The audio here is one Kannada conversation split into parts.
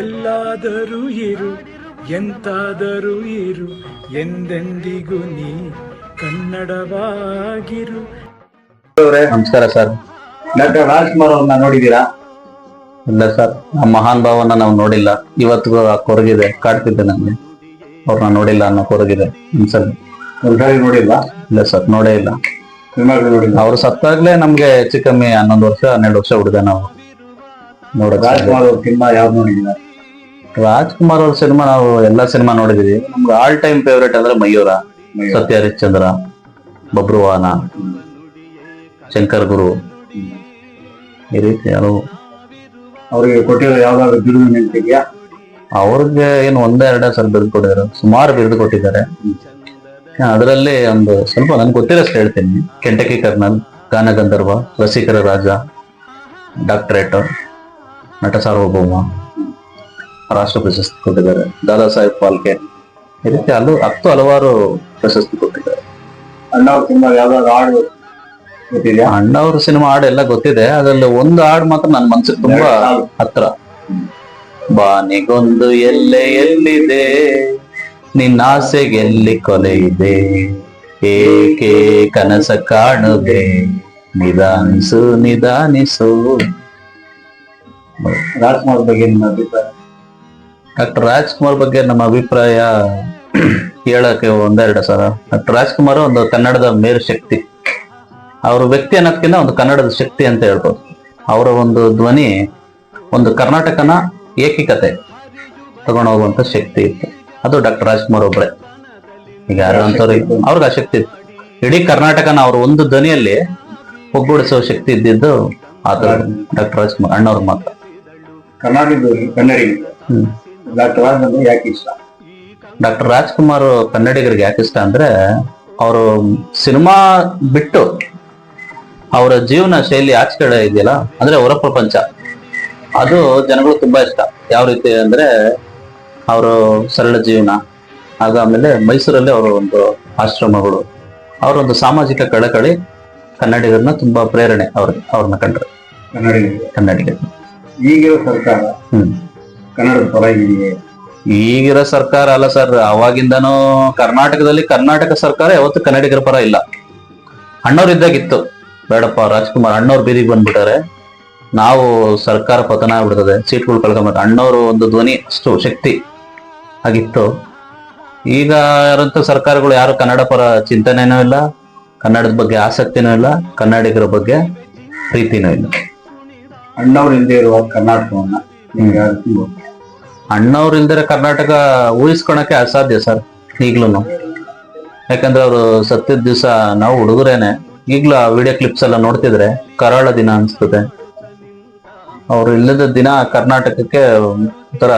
ಎಲ್ಲಾದರೂ ಇರು ಎಂತಾದರೂ ಇರು ಎಂದೆಂದಿಗೂ ನೀ ಕನ್ನಡವಾಗಿರು. ನಮಸ್ಕಾರ ಸರ್. ಡಾಕ್ಟರ್ ರಾಜ್ಕುಮಾರ್ ಅವ್ರನ್ನ ನೋಡಿದೀರಾ ಇಲ್ಲ ಸರ್ ನಮ್ಮ ಮಹಾನ್ ಭಾವನ ನಾವು ನೋಡಿಲ್ಲ. ಇವತ್ತಿಗೂ ಆ ಕೊರಗಿದೆ ಕಾಡ್ತಿದ್ದೆ ನಮ್ಗೆ ಅವ್ರನ್ನ ನೋಡಿಲ್ಲ ಅನ್ನೋ ಕೊರಗಿದೆ ಒಂದ್ಸಲ ನೋಡಿಲ್ಲ ಇಲ್ಲ ಸರ್ ನೋಡೇ ಇಲ್ಲ. ನೋಡಿಲ್ಲ ಅವ್ರು ಸತ್ತಾಗ್ಲೇ ನಮ್ಗೆ ಹೆಚ್ಚು ಕಮ್ಮಿ ಹನ್ನೊಂದು ವರ್ಷ ಹನ್ನೆರಡು ವರ್ಷ ಹುಡುಗ ನಾವು. ನೋಡೋದು. ರಾಜ್ಕುಮಾರ್ ಅವ್ರ ಸಿನಿಮಾ ಯಾವ್ದು ರಾಜ್ಕುಮಾರ್ ಅವ್ರ ಸಿನಿಮಾ ನಾವು ಎಲ್ಲಾ ಸಿನಿಮಾ ನೋಡಿದೀವಿ. ನಮ್ಗೆ ಆಲ್ ಟೈಮ್ ಫೇವ್ರೇಟ್ ಅಂದ್ರೆ ಮಯೂರ ಮಯೂರ. ಸತ್ಯ ಹರಿಶ್ಚಂದ್ರ ಬಬ್ರುವಾನ ಶಂಕರ್ ಗುರು. ಈ ರೀತಿ ಹಲವು ಅವ್ರಿಗೆ ಕೊಟ್ಟಿರೋ ಯಾವ್ದಾದ್ರು ಬಿರುದು ನೆನಪಿದ್ಯಾ? ಅವ್ರಿಗೆ ಏನು ಒಂದೇ ಎರಡೇ ಸರ್ ಬಿರುದು ಕೊಟ್ಟಿದ್ದಾರೆ. ಸುಮಾರು ಬಿರುದು ಕೊಟ್ಟಿದ್ದಾರೆ. ಅದರಲ್ಲಿ ಒಂದು ಸ್ವಲ್ಪ ನನ್ಗೆ ಗೊತ್ತಿರೋಷ್ಟು ಹೇಳ್ತೀನಿ. ಕೆಂಟಕಿ ಕರ್ನಲ್ ಗಾನಗಂಧರ್ವ ರಸಿಕರ ರಾಜ ಡಾಕ್ಟರೇಟ್ ನಟ ಸಾರ್ವಭೌಮ ರಾಷ್ಟ್ರ ಪ್ರಶಸ್ತಿ ಕೊಟ್ಟಿದ್ದಾರೆ. ದಾದಾ ಸಾಹೇಬ್ ಫಾಲ್ಕೆ. ಈ ರೀತಿ ಹಲವು ಹತ್ತು ಹಲವಾರು ಪ್ರಶಸ್ತಿ ಕೊಟ್ಟಿದ್ದಾರೆ. ಅಣ್ಣ ಅವ್ರ ಸಿನಿಮಾ ಯಾವ್ದಾದ್ರು ಹಾಡು ಗೊತ್ತಿದ್ಯಾ? ಅಣ್ಣವ್ರ ಸಿನಿಮಾ ಹಾಡು ಎಲ್ಲ ಗೊತ್ತಿದೆ. ಅದ್ರಲ್ಲಿ ಒಂದು ಹಾಡು ಮಾತ್ರ ನನ್ನ ಮನ್ಸಿಗೆ ತುಂಬಾ ಹತ್ರ. ಬಾನಿಗೊಂದು ಎಲ್ಲೆ ಎಲ್ಲಿದೆ? ನಿನ್ನ ಆಸೆಗೆ ಎಲ್ಲಿ ಕೊಲೆ ಇದೆ? ಏಕೆ ಕನಸ ಕಾಣುದೆ? ನಿಧಾನಿಸು ನಿಧಾನಿಸು. ರಾಜ್ಕುಮಾರ್ ಬಗ್ಗೆ ನಿಮ್ಮ ಅಭಿಪ್ರಾಯ? ಡಾಕ್ಟರ್ ರಾಜ್ಕುಮಾರ್ ಬಗ್ಗೆ ನಮ್ಮ ಅಭಿಪ್ರಾಯ ಹೇಳಕ್ಕೆ ಒಂದೆರಡು ಸರ ಡಾಕ್ಟರ್ ರಾಜ್ಕುಮಾರ್ ಒಂದು ಕನ್ನಡದ ಮೇರು ಶಕ್ತಿ. ಅವ್ರ ವ್ಯಕ್ತಿ ಅನ್ನೋದಕ್ಕಿಂತ ಒಂದು ಕನ್ನಡದ ಶಕ್ತಿ ಅಂತ ಹೇಳ್ಬೋದು. ಅವರ ಒಂದು ಧ್ವನಿ ಒಂದು ಕರ್ನಾಟಕನ ಏಕಿಕತೆ ತಗೊಂಡು ಹೋಗುವಂತ ಶಕ್ತಿ ಇತ್ತು. ಅದು ಡಾಕ್ಟರ್ ರಾಜ್ಕುಮಾರ್ ಒಬ್ರೆ. ಈಗ ಅಂತವ್ರಿಗೆ ಅವ್ರಿಗೆ ಆ ಶಕ್ತಿ ಇತ್ತು. ಇಡೀ ಕರ್ನಾಟಕನ ಅವ್ರ ಒಂದು ಧ್ವನಿಯಲ್ಲಿ ಒಗ್ಗೂಡಿಸುವ ಶಕ್ತಿ ಇದ್ದಿದ್ದು ಆತ ಡಾಕ್ಟರ್ ರಾಜ್ಕುಮಾರ್ ಅಣ್ಣವ್ರ ಮಾತ್ರ. ಕನ್ನಡಿಗರು. ಹ್ಮ್. ಡಾಕ್ಟರ್ ರಾಜ್ ಅಂದ್ರೆ ಯಾಕೆ ಇಷ್ಟ? ಡಾಕ್ಟರ್ ರಾಜ್ಕುಮಾರ್ ಕನ್ನಡಿಗರಿಗೆ ಯಾಕೆ ಇಷ್ಟ ಅಂದ್ರೆ ಅವರು ಸಿನಿಮಾ ಬಿಟ್ಟು ಅವರ ಜೀವನ ಶೈಲಿ ಆಚೆ ಕಡೆ ಇದೆಯಲ್ಲ ಅಂದ್ರೆ ಹೊರ ಪ್ರಪಂಚ. ಅದು ಜನಗಳು ತುಂಬಾ ಇಷ್ಟ. ಯಾವ ರೀತಿ ಅಂದ್ರೆ ಅವರು ಸರಳ ಜೀವನ ಆಮೇಲೆ ಮೈಸೂರಲ್ಲಿ ಅವರ ಒಂದು ಆಶ್ರಮಗಳು. ಅವರ ಒಂದು ಸಾಮಾಜಿಕ ಕಳಕಳಿ ಕನ್ನಡಿಗರನ್ನ ತುಂಬಾ ಪ್ರೇರಣೆ ಅವ್ರಿಗೆ ಅವ್ರನ್ನ ಕಂಡ್ರೆ. ಕನ್ನಡಿಗರಿಗೆ. ಕನ್ನಡಿಗರು ಈಗಿರೋ ಸರ್ಕಾರ ಹ್ಮ್. ಕನ್ನಡದ ಪರ ಈಗಿರೋ ಸರ್ಕಾರ ಅಲ್ಲ ಸರ್ ಅವಾಗಿಂದನೂ ಕರ್ನಾಟಕದಲ್ಲಿ ಕರ್ನಾಟಕ ಸರ್ಕಾರ ಯಾವತ್ತು ಕನ್ನಡಿಗರ ಪರ ಇಲ್ಲ. ಅಣ್ಣವ್ರು ಇದ್ದಾಗಿತ್ತು ಬೇಡಪ್ಪ ರಾಜ್ಕುಮಾರ್ ಅಣ್ಣವ್ರು ಬೀದಿಗೆ ಬಂದ್ಬಿಟ್ಟಾರೆ. ನಾವು ಸರ್ಕಾರ ಪತನ ಆಗ್ಬಿಡ್ತದೆ ಸೀಟ್ಗಳು ಕಳ್ಕೊಂಬ ಅಣ್ಣವರು ಒಂದು ಧ್ವನಿ ಅಷ್ಟು ಶಕ್ತಿ ಆಗಿತ್ತು. ಈಗ ಯಾರಂತ ಸರ್ಕಾರಗಳು ಯಾರು ಕನ್ನಡ ಪರ ಚಿಂತನೆನೂ ಇಲ್ಲ ಕನ್ನಡದ ಬಗ್ಗೆ ಆಸಕ್ತಿನೂ ಇಲ್ಲ ಕನ್ನಡಿಗರ ಬಗ್ಗೆ ಪ್ರೀತಿನೂ ಇಲ್ಲ. ಅಣ್ಣವ್ರು ಇಲ್ಲದೆ ಇರುವ ಕರ್ನಾಟಕವನ್ನ ನಿಮ್ಗೆ ಯಾರು ಗೊತ್ತು? ಅಣ್ಣವ್ರು ಇಲ್ದಿರ ಕರ್ನಾಟಕ ಊಹಿಸ್ಕೊಳಕ್ಕೆ ಅಸಾಧ್ಯ ಸರ್ ಈಗ್ಲೂ ಯಾಕಂದ್ರೆ ಅವರು ಸತ್ಯದ ದಿವಸ ನಾವು ಹುಡುಗರೇನೆ ಈಗ್ಲೂ ಆ ವಿಡಿಯೋ ಕ್ಲಿಪ್ಸ್ ಎಲ್ಲ ನೋಡ್ತಿದ್ರೆ ಕರಾಳ ದಿನ ಅನ್ಸ್ತದೆ ಅವ್ರು ಇಲ್ಲದ ದಿನ ಕರ್ನಾಟಕಕ್ಕೆ ಒಂಥರ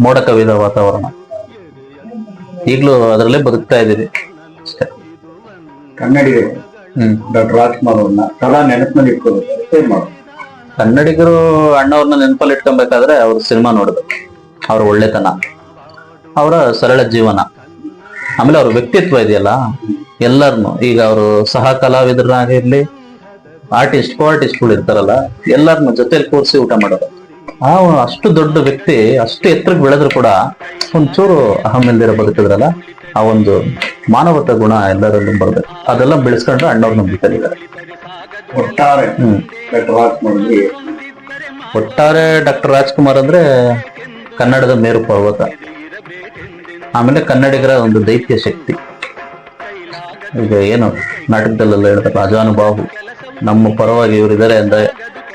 ಮೋಡ ಕವಿದ ವಾತಾವರಣ. ಈಗ್ಲೂ ಅದರಲ್ಲೇ ಬದುಕ್ತಾ ಇದೀವಿ ಅಷ್ಟೇ. ಕನ್ನಡಿಗರು ಹ್ಮ್. ಡಾಕ್ಟರ್ ರಾಜ್ಕುಮಾರ್ ಅವ್ರನ್ನ ಸದಾ ನೆನಪಿನಲ್ಲಿ ಇಟ್ಕೋಬೇಕು ಕನ್ನಡಿಗರು ಅಣ್ಣವ್ರನ್ನ ನೆನಪಲ್ಲಿ ಇಟ್ಕೊಬೇಕಾದ್ರೆ ಅವ್ರ ಸಿನಿಮಾ ನೋಡ್ಬೇಕು. ಅವ್ರ ಒಳ್ಳೆತನ. ಅವರ ಸರಳ ಜೀವನ. ಆಮೇಲೆ ಅವ್ರ ವ್ಯಕ್ತಿತ್ವ ಇದೆಯಲ್ಲ ಎಲ್ಲರನ್ನು ಈಗ ಅವರು ಸಹ ಕಲಾವಿದರಾಗಿರ್ಲಿ ಆರ್ಟಿಸ್ಟ್ ಕೋ ಆರ್ಟಿಸ್ಟ್ಗಳು ಇರ್ತಾರಲ್ಲ ಎಲ್ಲರನ್ನ ಜೊತೆಲಿ ಕೂರಿಸಿ ಊಟ ಮಾಡೋದು. ಆ ಅಷ್ಟು ದೊಡ್ಡ ವ್ಯಕ್ತಿ, ಅಷ್ಟು ಎತ್ತರಕ್ಕೆ ಬೆಳೆದ್ರು ಕೂಡ ಒಂಚೂರು ಅಹಮಿಲ್ದಿರ ಬದುಕಿದ್ರಲ್ಲ, ಆ ಒಂದು ಮಾನವತ ಗುಣ ಎಲ್ಲರಲ್ಲೂ ಬರ್ಬೇಕು. ಅದೆಲ್ಲ ಬೆಳೆಸ್ಕೊಂಡ್ರೆ ಅಣ್ಣವ್ರ ನಂಬಿಕೊಂಡಿದ್ದಾರೆ ಒಟ್ಟಾರೆ ಡಾಕ್ಟರ್ ಒಟ್ಟಾರೆ ಡಾಕ್ಟರ್ ರಾಜ್ಕುಮಾರ್ ಅಂದ್ರೆ ಕನ್ನಡದ ಮೇರು ಪರ್ವತ. ಆಮೇಲೆ ಕನ್ನಡಿಗರ ಒಂದು ದೈತ್ಯ ಶಕ್ತಿ. ಈಗ ಏನು ನಾಟಕದಲ್ಲೆಲ್ಲ ಹೇಳ್ತಾರೆ ಅಜಾನುಭಾವು ನಮ್ಮ ಪರವಾಗಿ ಇವರಿದ್ದಾರೆ ಅಂದ್ರೆ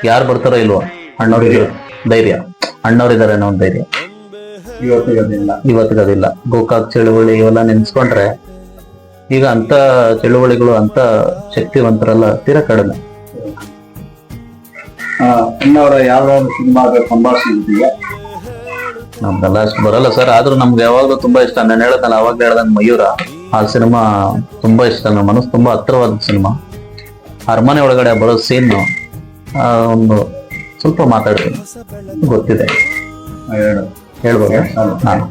ಯಾರು ಬರ್ತಾರೋ ಇಲ್ವೋ ಅಣ್ಣವ್ರಿಗೆ ಧೈರ್ಯ. ಅಣ್ಣವರಿದ್ದಾರೆ ಅನ್ನೋ ಒಂದು ಧೈರ್ಯ. ಇವತ್ತಿಗದಿಲ್ಲ ಇವತ್ತಿಗದಿಲ್ಲ ಗೋಕಾಕ್ ಚಳುವಳಿ ಇವೆಲ್ಲ ನೆನ್ಸ್ಕೊಂಡ್ರೆ ಈಗ ಅಂತ ಚಳುವಳಿಗಳು ಅಂತ ಶಕ್ತಿವಂತರೆಲ್ಲ ತೀರಾ ಕಡಿಮೆ. ಆ, ಅಣ್ಣವರ ಯಾವ್ದಾದ್ರು ಸಿನಿಮಾದ ಸಂಭಾಷಣೆ ನಮ್ಗೆಲ್ಲ ಅಷ್ಟು ಬರಲ್ಲ ಸರ್ ಆದ್ರೂ ನಮ್ಗೆ ಯಾವಾಗ್ಲೂ ತುಂಬಾ ಇಷ್ಟ. ನಾನು ಹೇಳ್ದಲ್ಲ ಅವಾಗ ಹೇಳ್ದಂಗೆ ಮಯೂರ. ಆ ಸಿನಿಮಾ ತುಂಬಾ ಇಷ್ಟ ನನ್ನ ಮನಸ್ಸು ತುಂಬಾ ಹತ್ತಿರವಾದ ಸಿನಿಮಾ. ಅರಮನೆ ಒಳಗಡೆ ಬರೋ ಸೀನ್ ಒಂದು ಸ್ವಲ್ಪ ಮಾತಾಡ್ತೀನಿ. ಗೊತ್ತಿದೆ. ಹೇಳ್ಬೋದು? ನಾನು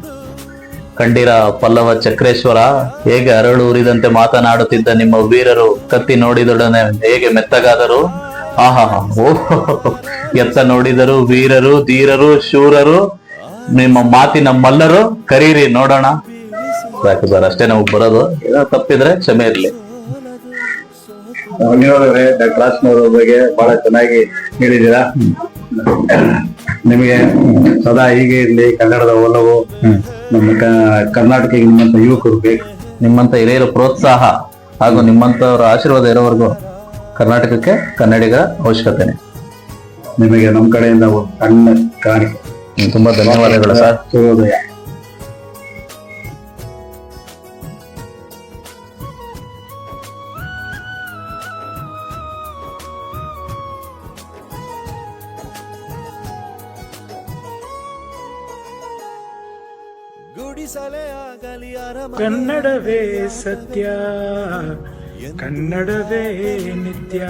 ಕಂಡಿರ ಪಲ್ಲವ ಚಕ್ರೇಶ್ವರ ಹೇಗೆ ಅರಳು ಉರಿದಂತೆ ಮಾತನಾಡುತ್ತಿದ್ದ ನಿಮ್ಮ ವೀರರು ಕತ್ತಿ ನೋಡಿದೊಡನೆ ಹೇಗೆ ಮೆತ್ತಗಾದರು? ಆಹಾ ಎತ್ತ ನೋಡಿದರು ವೀರರು ಧೀರರು ಶೂರರು ನಿಮ್ಮ ಮಾತಿನ ಮಲ್ಲರು ಕರೀರಿ ನೋಡೋಣ. ಸಾಕು ಸರ್ ಅಷ್ಟೇ ನಮಗ್ ಬರೋದು. ಏನೋ ತಪ್ಪಿದ್ರೆ ಕ್ಷಮೆ ಇರ್ಲಿ. ಡಾಕ್ಟರ್ ಬಗ್ಗೆ ಬಹಳ ಚೆನ್ನಾಗಿ ಹೇಳಿದೀರಾ ನಿಮಗೆ ಸದಾ ಹೀಗೆ ಇರ್ಲಿ ಕನ್ನಡದ ಒಲವು ನಮ್ಮ ಕರ್ನಾಟಕ ನಿಮ್ಮಂತ ಯುವಕರು ಬೇಕು. ನಿಮ್ಮಂತ ಹಿರಿಯರ ಪ್ರೋತ್ಸಾಹ ಹಾಗೂ ನಿಮ್ಮಂತವರ ಆಶೀರ್ವಾದ ಇರೋವರೆಗೂ ಕರ್ನಾಟಕಕ್ಕೆ ಕನ್ನಡಿಗರ ಅವಶ್ಯಕತೆನೆ. ನಿಮಗೆ ನಮ್ಮ ಕಡೆಯಿಂದ ಒಂದು ಸಣ್ಣ ಕಾಣಿಕೆ ತುಂಬಾ ಧನ್ಯವಾದಗಳು ಸರ್. ಸೂರ್ಯೋದಯ ಗುಡಿಸಲೇ ಆಗಲಿ ಅರಮನೆ ಕನ್ನಡವೇ ಸತ್ಯ. ಕನ್ನಡವೇ ನಿತ್ಯ.